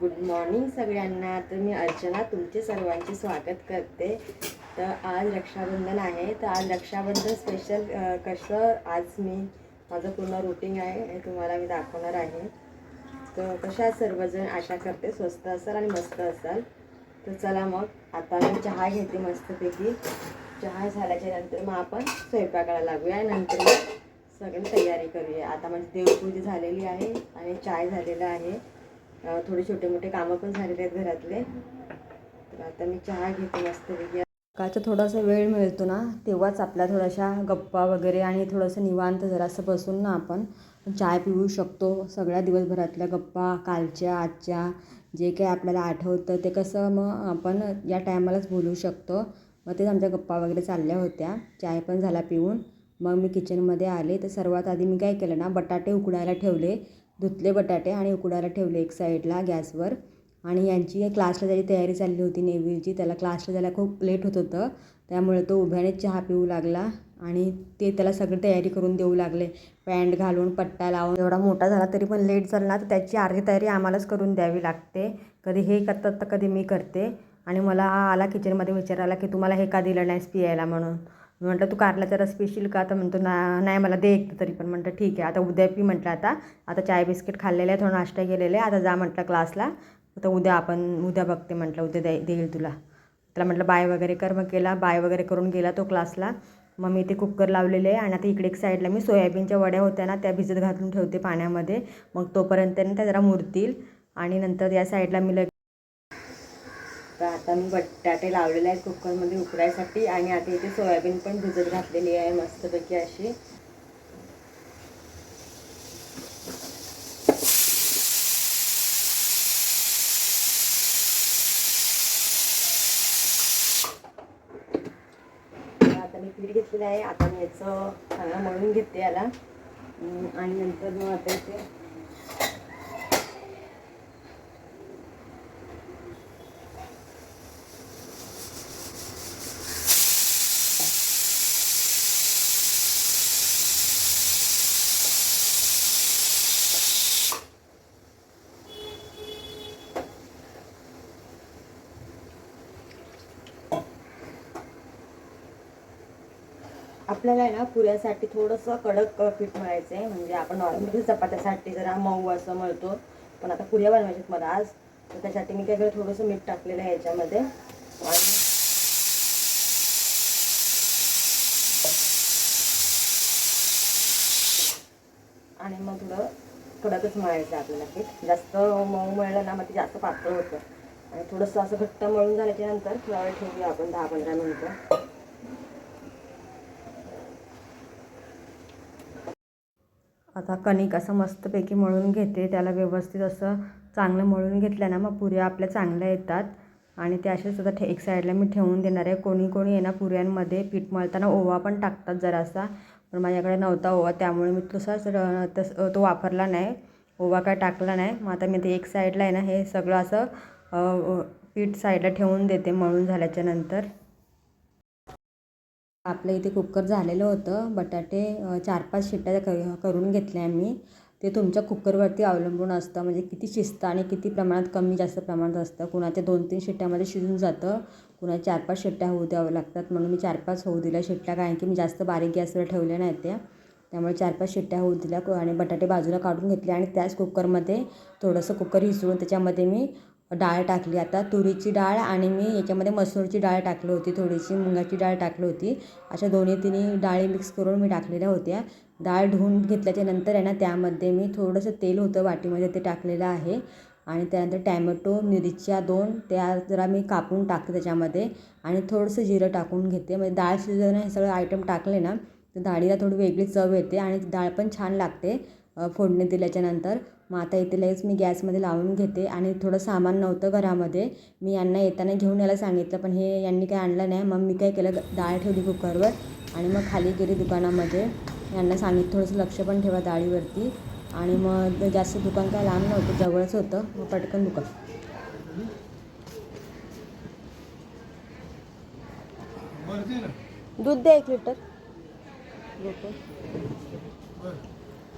Good morning सगळ्यांना. तर मी अर्चना तुमचे सर्वांचे स्वागत करते. तर आज रक्षाबंधन आहे. तर आज रक्षाबंधन स्पेशल कसं आज मी माझं पूर्ण रुटीन आहे हे तुम्हाला मी दाखवणार आहे. तर कशा सर्वजण? आशा करते स्वस्त असाल आणि मस्त असाल. तर चला मग आता मी चहा घेते मस्तपैकी. चहा झाल्याच्यानंतर मग आपण स्वयंपाकाला लागूया आणि नंतर मग सगळी तयारी करूया. आता माझी देवपूजा झालेली आहे आणि चाय झालेला आहे. थोडे छोटे मोठे कामं पण झालेले आहेत घरातले. तर आता मी चहा घेते मस्तपैकी सकाळचा थोडासा वेळ मिळतो ना तेव्हाच आपल्या थोड्याशा गप्पा वगैरे आणि थोडंसं निवांत जरासं बसून ना आपण चाय पिऊ शकतो. सगळ्या दिवसभरातल्या गप्पा कालच्या आजच्या जे काही आपल्याला आठवतं ते कसं मग आपण या टायमालाच बोलू शकतो. मग तेच आमच्या गप्पा वगैरे चालल्या होत्या. चाय पण झाला पिऊन. मग मी किचनमध्ये आले. तर सर्वात आधी मी काय केलं ना बटाटे उकडायला ठेवले. धुतले बटाटे आणि उकडायला ठेवले एक साईडला गॅसवर. आणि यांची क्लासला त्याची तयारी चालली होती नेव्हीची त्याला क्लासला जायला खूप लेट होत होतं. त्यामुळे तो उभ्याने चहा पिऊ लागला आणि ते त्याला सगळी तयारी करून देऊ लागले. पॅन्ट घालून पट्टा लावून एवढा मोठा झाला तरी पण लेट झाला ना तर त्याची अर्धी तयारी आम्हालाच करून द्यावी लागते. कधी हे करतात तर कधी मी करते. आणि मला आला किचनमध्ये विचारायला की तुम्हाला हे का दिलं नाहीस पियायला म्हणून? मी म्हटलं तू कारल्याचा रस पिशील का? तर म्हणतो ना नाही मला दे एक तरी पण. म्हटलं ठीक आहे आता उद्या पी म्हटलं आता आता चाय बिस्किट खाल्लेले आहे थोडं नाश्ता केलेले आहे आता जा म्हटलं क्लासला. तर उद्या आपण उद्या बघते म्हटलं उद्या दे देईल तुला. त्याला म्हटलं बाय वगैरे कर मग केला बाय वगैरे करून गेला तो क्लासला. मग मी ते कुकर लावलेले आहे आणि आता इकडे एक साईडला मी सोयाबीनच्या वड्या होत्या ना त्या भिजत घालून ठेवते पाण्यामध्ये. मग तोपर्यंत ना त्या जरा मुरतील आणि नंतर या साईडला मी लग तर आता मी बटाटे लावलेले आहेत कुकरमध्ये उकडायसाठी आणि आता इथे सोयाबीन पण भिजत घातलेली आहे मस्तपैकी अशी. आता मी पीठ घेतलेलं आहे. आता मी याचं चांगलं मळून घेते याला. आणि नंतर मग आता इथे आपल्याला आहे ना पुऱ्यासाठी थोडंसं कडक पीठ मळायचं आहे. म्हणजे आपण नॉर्मली म्हणजे चपात्यासाठी जरा मऊ असं मळतो. पण आता पुऱ्या बनवायच्यात मला आज. तर त्यासाठी मी काय केलं थोडंसं मीठ टाकलेलं आहे याच्यामध्ये. आणि आणि मग थोडं कडकच मळायचं आहे आपल्याला पीठ. जास्त मऊ मळलं ना मग ते जास्त पातळ होतं. आणि थोडंसं असं घट्ट मळून झाल्याच्यानंतर थोडा वेळ ठेवूया आपण दहा पंधरा मिनटं. आता कणिक असं मस्तपैकी मळून घेते त्याला व्यवस्थित असं चांगलं मळून घेतलं ना मग पुऱ्या आपल्या चांगल्या येतात. आणि ते असे आता ठे एक साईडला मी ठेवून देणार आहे. कोणी कोणी आहे ना पुऱ्यांमध्ये पीठ मळताना ओवा पण टाकतात जरासा. पण माझ्याकडे नव्हता ओवा त्यामुळे मी तसाच र- तस तो वापरला नाही. ओवा काय टाकला नाही. मग आता मी ते एक साईडला आहे ना हे सगळं असं पीठ साईडला ठेवून देते मळून झाल्याच्यानंतर. आपल्या इथे कुकर झालेलं होतं. बटाटे चार पाच शिट्ट्या क करून घेतल्या मी. ते तुमच्या कुकरवरती अवलंबून असतं. म्हणजे किती शिजतं आणि किती प्रमाणात कमी जास्त प्रमाणात असतं. कुणाच्या दोन तीन शिट्ट्यामध्ये शिजून जातं. कुणाच्या चार पाच शिट्ट्या होऊ द्यावं लागतात. म्हणून मी चार पाच होऊ दिल्या शिट्ट्या. कारण की मी जास्त बारीक गॅसवर ठेवल्या नाही त्या. त्यामुळे चार पाच शिट्ट्या होऊ दिल्या. आणि बटाटे बाजूला काढून घेतले. आणि त्याच कुकरमध्ये थोडंसं कुकर हिसळून त्याच्यामध्ये मी डाळ टाकली. आता तुरीची डाळ आणि मी याच्यामध्ये मसूरची डाळ टाकली होती. थोडीशी मुगाची डाळ टाकली होती. अशा दोन्ही तिन्ही डाळी मिक्स करून मी टाकलेल्या होत्या. डाळ धुवून घेतल्याच्या नंतर आहे ना त्यामध्ये मी थोडंसं तेल होतं वाटीमध्ये ते टाकलेलं आहे. आणि त्यानंतर टॅमॅटो मिरच्या दोन त्या जरा मी कापून टाकते त्याच्यामध्ये. आणि थोडंसं जिरं टाकून घेते. म्हणजे डाळ शिजवणं हे सगळं आयटम टाकले ना तर डाळीला थोडी वेगळी चव येते आणि डाळ पण छान लागते फोडणी दिल्याच्यानंतर मग आता इथे लगेच मी गॅसमध्ये लावून घेते आणि थोडं सामान नव्हतं घरामध्ये. मी यांना येताना घेऊन यायला सांगितलं पण हे यांनी काही आणलं नाही. मग मी काय केलं डाळ ठेवली कुकरवर आणि मग खाली गेली दुकानामध्ये. यांना सांगितलं थोडंसं लक्ष पण ठेवा डाळीवरती. आणि मग जास्त दुकान काय लांब नव्हतं जवळच होतं. मग पटकन दुकान. दूध द्या एक लिटर.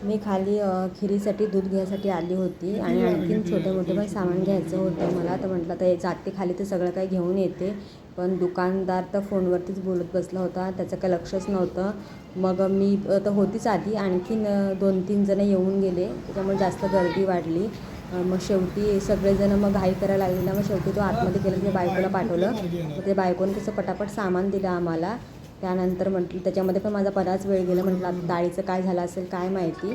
मी खाली खिरीसाठी दूध घ्यायसाठी आली होती आणि आणखीन छोटे मोठे पण सामान घ्यायचं होतं मला. तर म्हटलं तर जाते खाली तर सगळं काही घेऊन येते. पण दुकानदार तर फोनवरतीच बोलत बसला होता. त्याचं काही लक्षच नव्हतं. मग मी तर होतीच आधी. आणखीन दोन तीन जणं येऊन गेले. त्याच्यामुळे जास्त गर्दी वाढली. मग शेवटी सगळेजण मग घाई करायला लागले. ना मग शेवटी तो आतमध्ये गेला ते बायकोला पाठवलं. मग ते बायकोने कसं पटापट सामान दिलं आम्हाला. त्यानंतर म्हटलं त्याच्यामध्ये पण माझा बराच वेळ गेला. म्हटलं आता डाळीचं काय झालं असेल काय माहिती?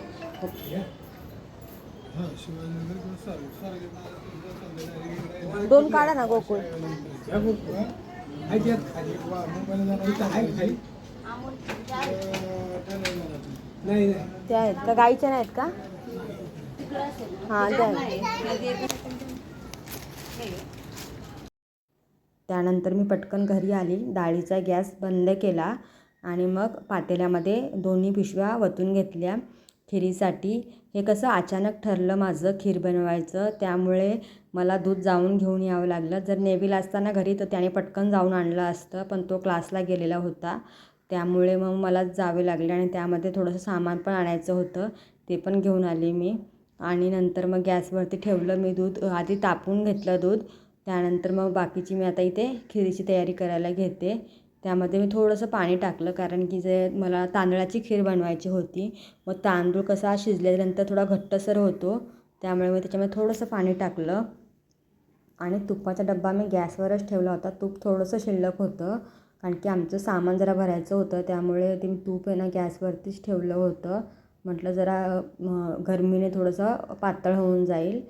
दोन काढा ना गोकुळ. त्या नाही आहेत का? गाईच्या नाहीत का? हां त्या त्यानंतर मी पटकन घरी आली डाळीचा गॅस बंद केला आणि मग पातेल्यामध्ये दोन्ही पिशव्या वतून घेतल्या. खिरीसाठी हे कसं अचानक ठरलं माझं खीर बनवायचं त्यामुळे मला दूध जाऊन घेऊन यावं लागलं. जर नेव्हीला असताना घरी तर त्याने पटकन जाऊन आणलं असतं पण तो क्लासला गेलेला होता. त्यामुळे मग मला जावे लागले आणि त्यामध्ये थोडंसं सामान पण आणायचं होतं ते पण घेऊन आले मी. आणि नंतर मग गॅसवरती ठेवलं मी दूध. आधी तापून घेतलं दूध. त्यानंतर मग बाकीची मी आता इथे खिरीची तयारी करायला घेते. त्यामध्ये मी थोडंसं पाणी टाकलं कारण की जे मला तांदळाची खीर बनवायची होती मग तांदूळ कसा शिजल्यानंतर थोडा घट्टसर होतो त्यामुळे मी त्याच्यामध्ये थोडंसं पाणी टाकलं. आणि तुपाचा डब्बा मी गॅसवरच ठेवला होता. तूप थोडंसं शिल्लक होतं कारण की आमचं सामान जरा भरायचं होतं त्यामुळे ते मी तूप आहे ना गॅसवरतीच ठेवलं होतं. म्हटलं जरा गरमीने थोडंसं पातळ होऊन जाईल.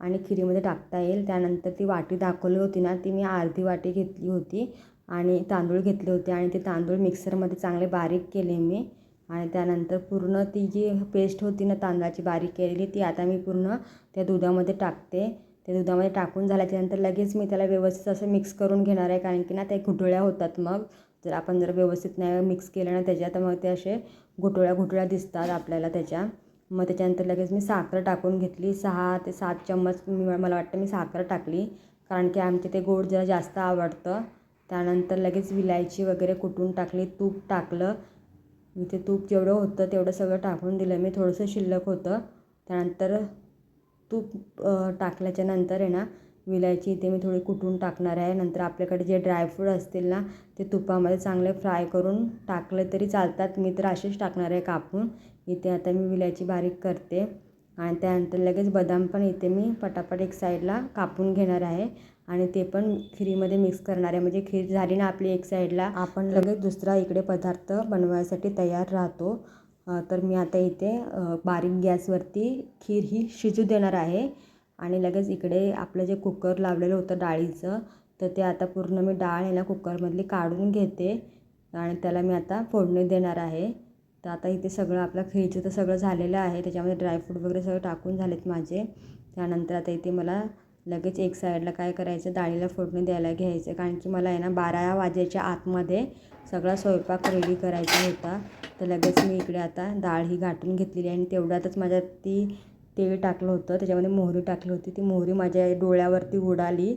आणि खिरीमध्ये टाकता येईल. त्यानंतर ती वाटी दाखवली होती ना ती मी अर्धी वाटी घेतली होती आणि तांदूळ घेतले होते आणि ते तांदूळ मिक्सरमध्ये चांगले बारीक केले मी. आणि त्यानंतर पूर्ण ती जी पेस्ट होती ना तांदळाची बारीक केलेली ती आता मी पूर्ण त्या दुधामध्ये टाकते. त्या दुधामध्ये टाकून झाल्याच्यानंतर लगेच मी त्याला व्यवस्थित असं मिक्स करून घेणार आहे कारण की ना त्या घुटोळ्या होतात मग. जर आपण जर व्यवस्थित नाही मिक्स केलं ना त्याच्यात तर मग ते असे घुटळ्या घुटळ्या दिसतात आपल्याला त्याच्या. मग त्याच्यानंतर लगेच मी साखर टाकून घेतली. सहा ते सात चम्मच मला वाटतं मी साखर टाकली. कारण की आमचे ते गोड जरा जास्त आवडतं. त्यानंतर लगेच विलायची वगैरे कुटून टाकली तूप टाकलं. इथे तूप जेवढं होतं तेवढं सगळं टाकून दिलं. मी थोडंसं शिल्लक होतं. त्यानंतर तूप टाकल्याच्या नंतर आहे ना विलायची इथे मी थोडी कुटून टाकणार आहे. नंतर आपल्याकडे जे ड्रायफ्रूट असतील ना ते तुपामध्ये चांगले फ्राय करून टाकले तरी चालतात. मी तर असेच टाकणार आहे कापून. इथे आता मी विलायची बारीक करते. आणि त्यानंतर लगेच बदाम पण इथे मी पटापट एक साईडला कापून घेणार आहे. आणि ते पण खिरीमध्ये मिक्स करणार आहे. म्हणजे खीर झाली ना आपली एक साईडला आपण लगेच दुसरा इकडे पदार्थ बनवायसाठी तयार राहतो. तर मी आता इथे बारीक गॅसवरती खीर ही शिजू देणार आहे. आणि लगेच इकडे आपलं जे कुकर लावलेलं होतं डाळीचं तर ते आता पूर्ण मी डाळ याला कुकरमधली काढून घेते. आणि त्याला मी आता फोडणी देणार आहे. तर आता इथे सगळं आपलं खिरीचं तर सगळं झालेलं आहे. त्याच्यामध्ये ड्रायफ्रूट वगैरे सगळं टाकून झालेत माझे. त्यानंतर आता इथे मला लगेच एक साईडला काय करायचं डाळीला फोडणी द्यायला घ्यायचं. कारण की मला आहे ना बारा वाजेच्या आतमध्ये सगळा स्वयंपाक रेडी करायचा होता. तर लगेच मी इकडे आता डाळ ही गाठून घेतलेली आहे आणि तेवढ्यातच माझ्या ती तेल टाकलं होतं. त्याच्यामध्ये मोहरी टाकली होती. ती मोहरी माझ्या डोळ्यावरती उडाली.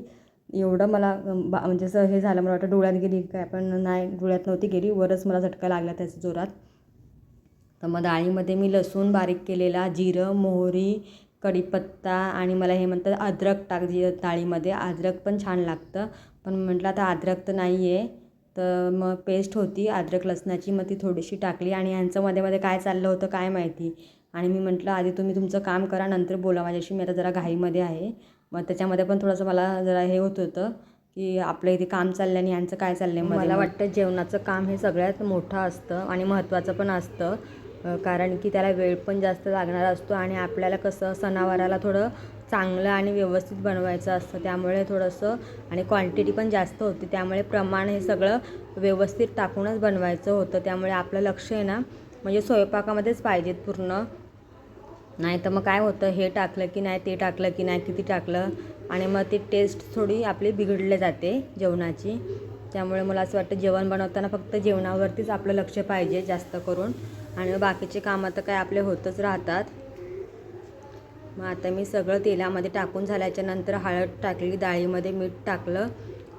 एवढं मला बा म्हणजे असं हे झालं. मला वाटतं डोळ्यात गेली काय? पण नाही डोळ्यात नव्हती गेली. वरच मला झटका लागला त्याच्या जोरात. तर मग डाळीमध्ये मी लसूण बारीक केलेला जिरं मोहरी कढीपत्ता आणि मला हे म्हणतात अद्रक टाक जी डाळीमध्ये अद्रक पण छान लागतं. पण म्हटलं आता अद्रक तर नाही आहे तर मग पेस्ट होती अद्रक लसणाची मग ती थोडीशी टाकली आणि यांचं मध्ये मध्ये काय चाललं होतं काय माहिती. आणि मी म्हटलं आधी तुम्ही तुमचं काम करा नंतर बोला. माझ्याशी मी आता जरा घाईमध्ये आहे. मग त्याच्यामध्ये पण थोडंसं मला जरा हे होत होतं की आपलं इथे काम चाललं आणि यांचं काय चाललं आहे मला वाटतं जेवणाचं काम हे सगळ्यात मोठं असतं आणि महत्त्वाचं पण असतं. कारण की त्याला वेळ पण जास्त लागणार असतो आणि आपल्याला कसं सणावाराला थोडं चांगलं आणि व्यवस्थित बनवायचं असतं त्यामुळे थोडंसं आणि क्वांटिटी पण जास्त होती त्यामुळे प्रमाण हे सगळं व्यवस्थित टाकूनच बनवायचं होतं. त्यामुळे आपलं लक्ष आहे ना म्हणजे स्वयंपाकामध्येच पाहिजेत पूर्ण. नाही तर मग काय होतं हे टाकलं की नाही ते टाकलं की नाही किती टाकलं? आणि मग ती टेस्ट थोडी आपली बिघडले जाते जेवणाची. त्यामुळे मला असं वाटतं जेवण बनवताना फक्त जेवणावरतीच आपलं लक्ष पाहिजे जास्त करून. आणि बाकीचे कामं तर काय आपले होतच राहतात. मग आता मी सगळं तेलामध्ये टाकून झाल्याच्यानंतर हळद टाकली डाळीमध्ये मीठ टाकलं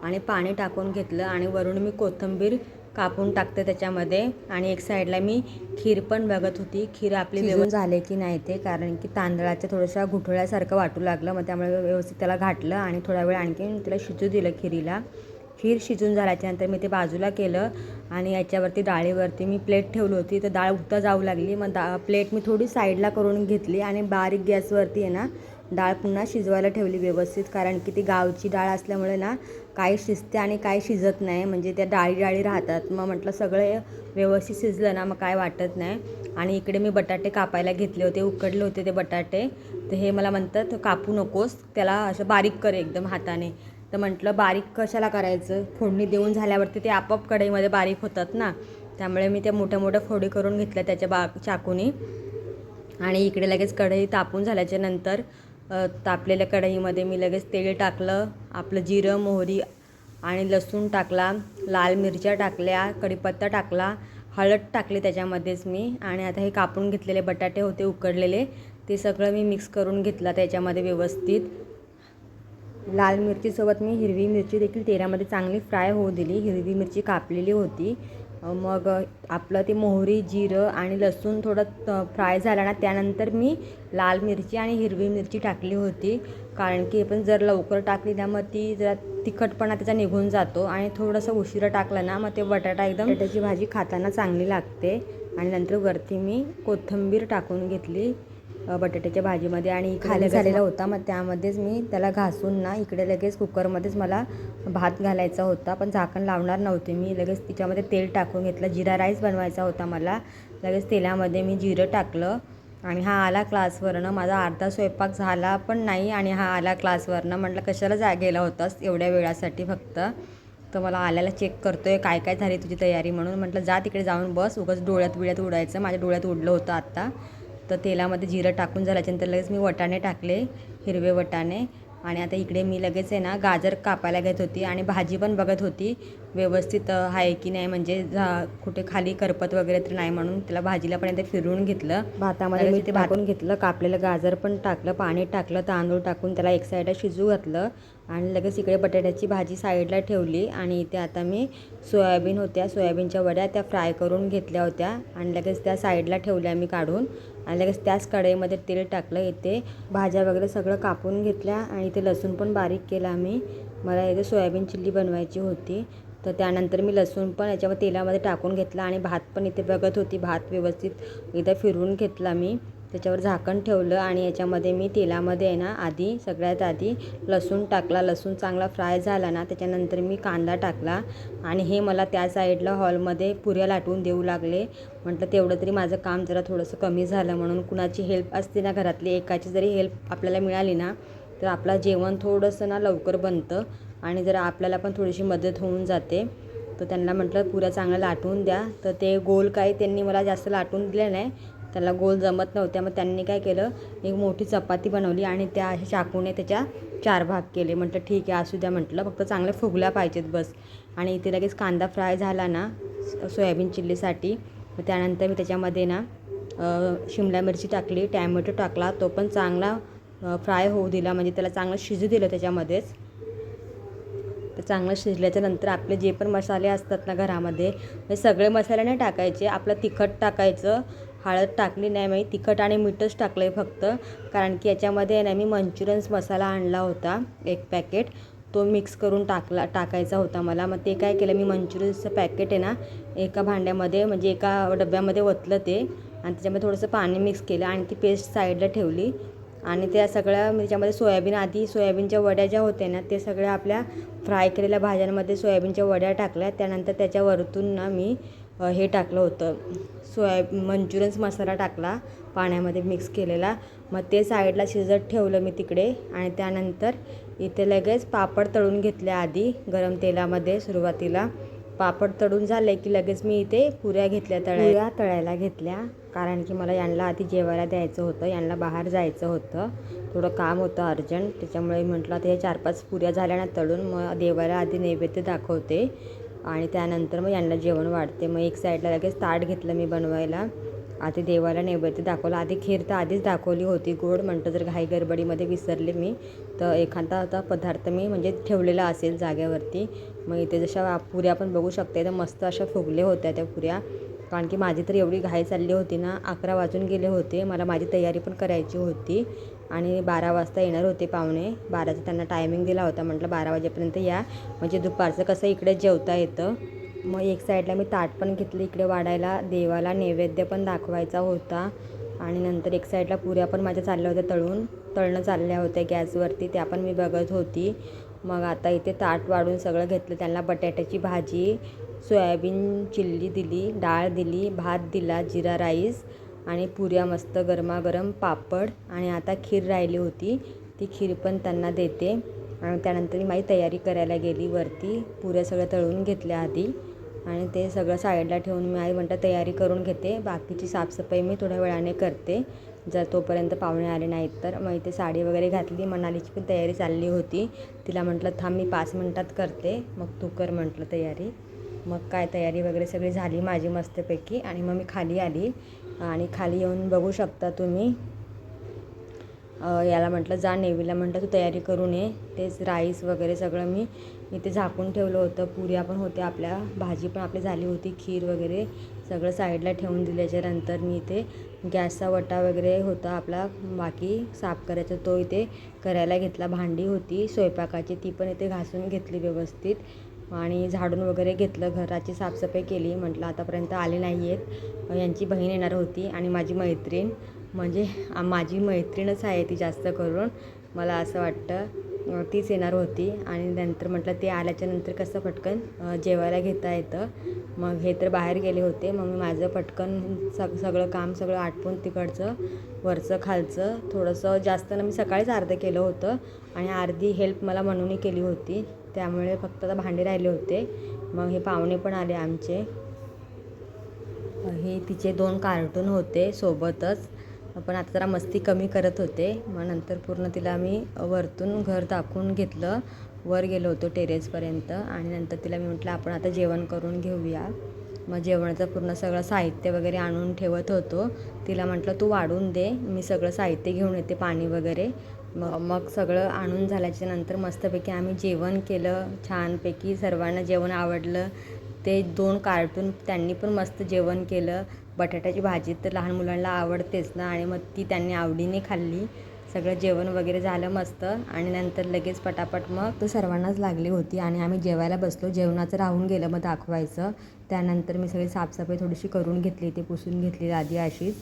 आणि पाणी टाकून घेतलं आणि वरून मी कोथिंबीर कापून टाकते त्याच्यामध्ये. आणि एक साईडला मी खीर पण बघत होती. खीर आपली व्यवस्थित झाले की नाही ते? कारण की तांदळाच्या थोडंसं गुठळ्यासारखं वाटू लागलं. मग त्यामुळे व्यवस्थित त्याला घातलं आणि थोडा वेळ आणखी त्याला शिजू दिलं खिरीला. खीर शिजून झाल्याच्यानंतर मी ते बाजूला केलं आणि याच्यावरती डाळीवरती मी प्लेट ठेवली होती. तर डाळ उठता जाऊ लागली. मग दा प्लेट मी थोडी साईडला करून घेतली आणि बारीक गॅसवरती आहे ना डाळ पुन्हा शिजवायला ठेवली व्यवस्थित. कारण की ती गावची डाळ असल्यामुळे ना काही शिजते आणि काही शिजत नाही. म्हणजे त्या डाळी डाळी राहतात. मग म्हटलं सगळं व्यवस्थित शिजलं ना मग काय वाटत नाही. आणि इकडे मी बटाटे कापायला घेतले होते उकडले होते ते बटाटे. तर हे मला म्हणतात कापू नकोस. त्याला असं बारीक कर एकदम हाताने. तर म्हटलं बारीक कशाला करायचं? फोडणी देऊन झाल्यावरती ते आपोआप कढईमध्ये बारीक होतात ना. त्यामुळे मी त्या मोठ्या मोठ्या फोडी करून घेतल्या त्याच्या बा चाकूनी. आणि इकडे लगेच कढई तापून झाल्याच्यानंतर तापलेल्या कढईमध्ये मी लगेच तेल टाकलं आपलं जिरं मोहरी आणि लसूण टाकला लाल मिरच्या टाकल्या कढीपत्ता टाकला हळद टाकली त्याच्यामध्येच मी आणि आता हे कापून घेतलेले बटाटे होते उकडलेले ते सगळं मी मिक्स करून घेतला त्याच्यामध्ये व्यवस्थित. लाल मिरचीसोबत मी हिरवी मिरची देखील तेलामध्ये चांगली फ्राय होऊ दिली. हिरवी मिरची कापलेली होती. मग आपलं ते मोहरी जिरं आणि लसूण थोडं फ्राय झालं ना त्यानंतर मी लाल मिरची आणि हिरवी मिरची टाकली होती. कारण की पण जर लवकर टाकली ना मग ती जरा तिखटपणा त्याचा निघून जातो आणि थोडंसं उशिरा टाकलं ना मग ते बटाटा एकदम बटाट्याची भाजी खाताना चांगली लागते. आणि नंतर वरती मी कोथिंबीर टाकून घेतली. बटाट्याच्या भाजीमध्ये आणि खाली झालेला होता. मग त्यामध्येच मी त्याला घासून ना इकडे लगेच कुकरमध्येच मला भात घालायचा होता. पण झाकण लावणार नव्हते मी. लगेच तिच्यामध्ये तेल टाकून घेतलं. जिरा राईस बनवायचा होता मला. लगेच तेलामध्ये मी जिरं टाकलं. आणि हा आला क्लासवरनं. माझा अर्धा स्वयंपाक झाला पण नाही आणि हा आला क्लासवरनं. म्हटलं कशाला जा गेला होतास एवढ्या वेळासाठी फक्त. तर मला आल्याला चेक करतोय काय काय झाली तुझी तयारी म्हणून. म्हटलं जा तिकडे जाऊन बस. उगाच डोळ्यात बिळ्यात उडायचं. माझ्या डोळ्यात उडलं होतं आत्ता तर तेलामध्ये जिरं टाकून झाल्याच्यानंतर लगेच मी वटाणे टाकले हिरवे वटाणे. आणि आता इकडे मी लगेच आहे ना गाजर कापायला घेत होती आणि भाजी पण बघत होती. व्यवस्थित आहे की नाही म्हणजे झा- कुठे खाली करपत वगैरे तर नाही म्हणून त्याला भाजीला पण एकदा फिरवून घेतलं. भातामध्ये मी ते भाकून घेतलं कापलेलं गाजर पण टाकलं पाणी टाकलं तांदूळ टाकून त्याला एक साईडला शिजू घातलं. आणि लगेच इकडे बटाट्याची भाजी साईडला ठेवली आणि इथे आता मी सोयाबीन होत्या सोयाबीनच्या वड्या त्या फ्राय करून घेतल्या होत्या आणि लगेच त्या साईडला ठेवल्या मी काढून आणि लगेच त्याच कढईमध्ये तेल टाकलं इथे भाज्या वगैरे सगळं कापून घेतल्या आणि इथे लसूण पण बारीक केला मी. मला इथे सोयाबीन चिल्ली बनवायची होती. तर त्यानंतर मी लसूण पण याच्यावर तेलामध्ये टाकून घेतला आणि भात पण इथे बघत होती भात व्यवस्थित इथे फिरवून घेतला मी. त्याच्यावर झाकण ठेवलं आणि याच्यामध्ये मी तेलामध्ये आहे ना आधी सगळ्यात आधी लसूण टाकला. लसूण चांगला फ्राय झाला ना त्याच्यानंतर मी कांदा टाकला आणि हे मला त्या साईडला हॉलमध्ये पुऱ्या लाटून देऊ लागले. म्हटलं तेवढं तरी माझं काम जरा थोडंसं कमी झालं म्हणून कुणाची हेल्प असते ना घरातली एकाची जरी हेल्प आपल्याला मिळाली ना तर आपलं जेवण थोडंसं ना लवकर बनतं आणि जरा आपल्याला पण थोडीशी मदत होऊन जाते. तर त्यांना म्हटलं पुऱ्या चांगल्या लाटून द्या. तर ते गोल काही त्यांनी मला जास्त लाटून दिले नाही त्याला गोल जमत नव्हत्या मग त्यांनी काय केलं? एक मोठी चपाती बनवली आणि त्या चाकूने त्याच्या चार भाग केले. म्हटलं ठीक आहे असू द्या म्हटलं. फक्त चांगल्या फुगल्या पाहिजेत बस. आणि इथे लगेच कांदा फ्राय झाला ना सोयाबीन चिल्लीसाठी. मग त्यानंतर मी त्याच्यामध्ये ना शिमला मिरची टाकली टॅमॅटो टाकला. तो पण चांगला फ्राय होऊ दिला. म्हणजे त्याला चांगलं शिजू दिलं त्याच्यामध्येच. तर चांगलं शिजल्याच्या नंतर आपले जे पण मसाले असतात ना घरामध्ये हे सगळे मसाले नाही टाकायचे. आपलं तिखट टाकायचं. हळद टाकली नाही मी तिखट आणि मीठच टाकलं आहे फक्त. कारण की याच्यामध्ये ना मी मंचुरियन्स मसाला आणला होता एक पॅकेट. तो मिक्स करून टाकला टाकायचा होता मला. मग ते काय केलं मी मंचुरियन्सचं पॅकेट आहे ना एका भांड्यामध्ये म्हणजे एका डब्यामध्ये ओतलं ते. आणि त्याच्यामध्ये थोडंसं पाणी मिक्स केलं आणि ती पेस्ट साईडला ठेवली. आणि त्या सगळ्या म्हणजे त्याच्यामध्ये सोयाबीन आधी सोयाबीनच्या वड्या ज्या होत्या ना ते सगळ्या आपल्या फ्राय केलेल्या भाज्यांमध्ये सोयाबीनच्या वड्या टाकल्या. त्यानंतर त्याच्यावरतून ना मी हे टाकलं होतं. सोया मंचुरियन्स मसाला टाकला पाण्यामध्ये मिक्स केलेला. मग ते साईडला शिजत ठेवलं मी तिकडे आणि त्यानंतर इथे लगेच पापड तळून घेतले आधी गरम तेलामध्ये सुरुवातीला. पापड तळून झाले की लगेच मी इथे पुऱ्या घेतल्या तळ्या. तळायला घेतल्या कारण की मला यांना आधी जेवायला द्यायचं होतं यांना बाहेर जायचं होतं. थोडं काम होतं अर्जंट त्याच्यामुळे म्हटलं ते चार पाच पुऱ्या झाल्या ना तळून मग देवाला आधी नैवेद्य दाखवते. आणि त्यानंतर मग यांना जेवण वाढते. मग एक साईडला लगेच ताट घेतलं मी बनवायला. आधी देवाला नैवेद्य दाखवलं. आधी खीर तर आधीच दाखवली होती. गोड म्हणतं जर घाई गडबडीमध्ये विसरले मी. तर एखादा आता पदार्थ मी म्हणजे ठेवलेला असेल जाग्यावरती मग इथे जशा पुऱ्या पण बघू शकते तर मस्त अशा फुगल्या होत्या त्या पुऱ्या. कारण की माझी तर एवढी घाई चालली होती ना अकरा वाजून गेले होते. मला माझी तयारी पण करायची होती. आणि बारा वाजता येणार होते पाहुणे. बाराचा त्यांना टायमिंग दिला होता. म्हटलं बारा वाजेपर्यंत या. म्हणजे दुपारचं कसं इकडे जेवता येतं. मग एक साईडला मी ताट पण घेतली. इकडे वाढायला देवाला नैवेद्य पण दाखवायचा होता. आणि नंतर एक साईडला पुऱ्या पण माझ्या चालल्या होत्या तळून. तळणं चालल्या होत्या गॅसवरती. त्या पण मी बघत होती. मग आता इथे ताट वाढून सगळं घेतलं. त्यांना बटाट्याची भाजी सोयाबीन चिल्ली दिली डाळ दिली भात दिला जिरा राईस आणि पुऱ्या मस्त गरमागरम पापड. आणि आता खीर राहिली होती. ती खीर पण त्यांना देते. आणि त्यानंतर मी माझी तयारी करायला गेली वरती. पुऱ्या सगळ्या तळून घेतल्या आधी. आणि ते सगळं साईडला ठेवून मी आई म्हणतात तयारी करून घेते. बाकीची साफसफाई मी थोड्या वेळाने करते. जर तोपर्यंत पाहुणे आले नाहीत तर. मग इथे साडी वगैरे घातली. मनालीची पण तयारी चालली होती. तिला म्हटलं थांब मी पाच मिनटात करते. मग तू कर म्हटलं तयारी. मग काय तयारी वगैरे सगळी झाली माझी मस्तपैकी आणि मग मी खाली आली. आणि खाली येऊन बघू शकता तुम्ही. याला म्हटलं जा नेवीला म्हटलं तू तयारी करून ये तेच राईस वगैरे सगळं मी इथे झाकून ठेवलं होतं. पुऱ्या पण होत्या आपल्या भाजी पण आपली झाली होती खीर वगैरे सगळं साईडला ठेवून दिल्याच्या नंतर मी इथे गॅसचा वटा वगैरे होता आपला बाकी साफ करायचा तो इथे करायला घेतला. भांडी होती स्वयंपाकाची ती पण इथे घासून घेतली व्यवस्थित. आणि झाडून वगैरे घेतलं घराची साफसफाई केली. म्हटलं आतापर्यंत आले नाही आहेत. यांची बहीण येणार होती आणि माझी मैत्रीण. म्हणजे माझी मैत्रीणच आहे ती जास्त करून. मला असं वाटतं तीच येणार होती. आणि नंतर म्हटलं ते आल्याच्यानंतर कसं पटकन जेवायला घेता येतं. मग हे तर बाहेर गेले होते. मग मी माझं पटकन सग सगळं काम सगळं आटपून तिकडचं वरचं खालचं थोडंसं जास्त ना मी सकाळीच अर्धं केलं होतं. आणि अर्धी हेल्प मला म्हणूनही केली होती. त्यामुळे फक्त आता भांडे राहिले होते. मग हे पाहुणे पण आले आमचे. हे तिचे दोन कार्टून होते सोबतच. पण आता जरा मस्ती कमी करत होते. मग नंतर पूर्ण तिला मी वरतून घर दाखवून घेतलं. वर गेलो होतो टेरेसपर्यंत आणि नंतर तिला मी म्हटलं आपण आता जेवण करून घेऊया. मग जेवणाचं पूर्ण सगळं साहित्य वगैरे आणून ठेवत होतो. तिला म्हटलं तू वाढून दे. मी सगळं साहित्य घेऊन येते पाणी वगैरे. मग मग सगळं आणून झाल्याच्यानंतर मस्तपैकी आम्ही जेवण केलं छानपैकी. सर्वांना जेवण आवडलं. ते दोन कार्टून त्यांनी पण मस्त जेवण केलं. बटाट्याची भाजी तर लहान मुलांना आवडतेच ना आणि मग ती त्यांनी आवडीने खाल्ली. सगळं जेवण वगैरे झालं मस्त आणि नंतर लगेच पटापट मग तो सर्वांनाच लागली होती आणि आम्ही जेवायला बसलो. जेवणाचं राहून गेलं मग दाखवायचं. त्यानंतर मी सगळी साफसफाई थोडीशी करून घेतली. ती पुसून घेतली आधी अशीच.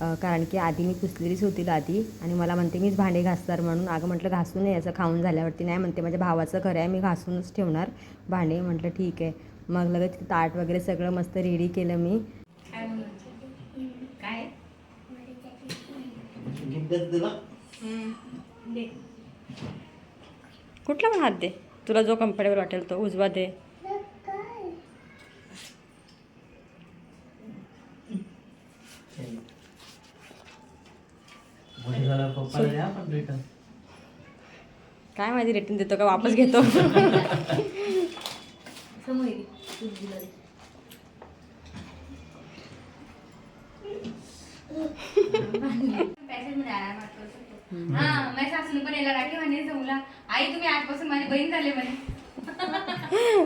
कारण की आधी मी पुसलेलीच होती आधी आणि मला म्हणते मीच भांडे घासणार म्हणून. अगं म्हटलं घासू नये असं खाऊन झाल्यावरती. नाही म्हणते माझ्या भावाचं खरं आहे मी घासूनच ठेवणार भांडे. म्हटलं ठीक आहे. मग लगेच ताट वगैरे सगळं मस्त रेडी केलं मी. काय? कुठला पण हात दे. तुला जो कम्फर्टेबल वाटेल तो. उजवा दे. पप्पाला द्या पण रिटर्न काय माहिती रिटर्न देतो का वापस घेतो. हा माझ्या सासूने पण याला राखी म्हणे जमला आई तुम्ही आजपासून माझी बहीण झाले म्हणे.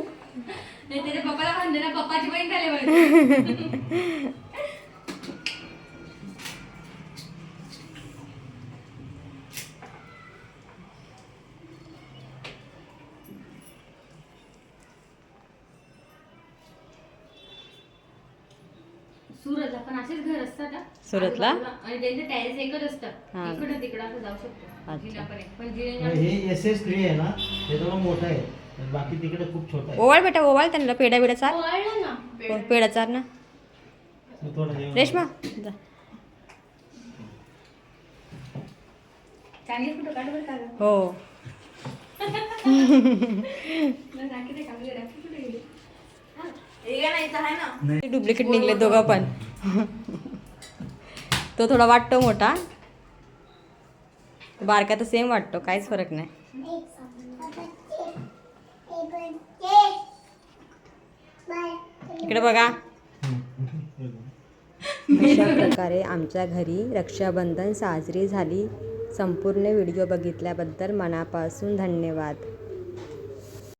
नाही त्याच्या पप्पाला म्हणते ना पप्पाची बहीण झाले म्हणे. सुरतला? आजूबाजूला. आणि त्यांचे टॅरेस एकच असतं हा. इकडं तिकडं असं जाऊ शकतो अच्छा. जिल्ह्यापर्यंत पण जिल्ह्या हे एस एस थ्री आहे ना ते थोडं मोठं आहे आणि बाकी तिकडे खूप छोटं आहे ओवाळ बेटा ओवाळ त्यांना पेढा बिडा चार ना हो, पेढा चार ना मग थोडं हे- रेश्मा जा चांगली फोटो काढ बरं का गं. हो मला राखी दे का? म्हणजे राखी कुठे गेली? हा. हे का नाही इथं आहे ना डुप्लिकेट निघले दोघं पण तो थोडा वाटतो मोठा. बारका तर सेम वाटतो काहीच फरक नाही. इकडे बघा. अशा प्रकारे आमच्या घरी रक्षाबंधन साजरी झाली. संपूर्ण व्हिडिओ बघितल्याबद्दल मनापासून धन्यवाद.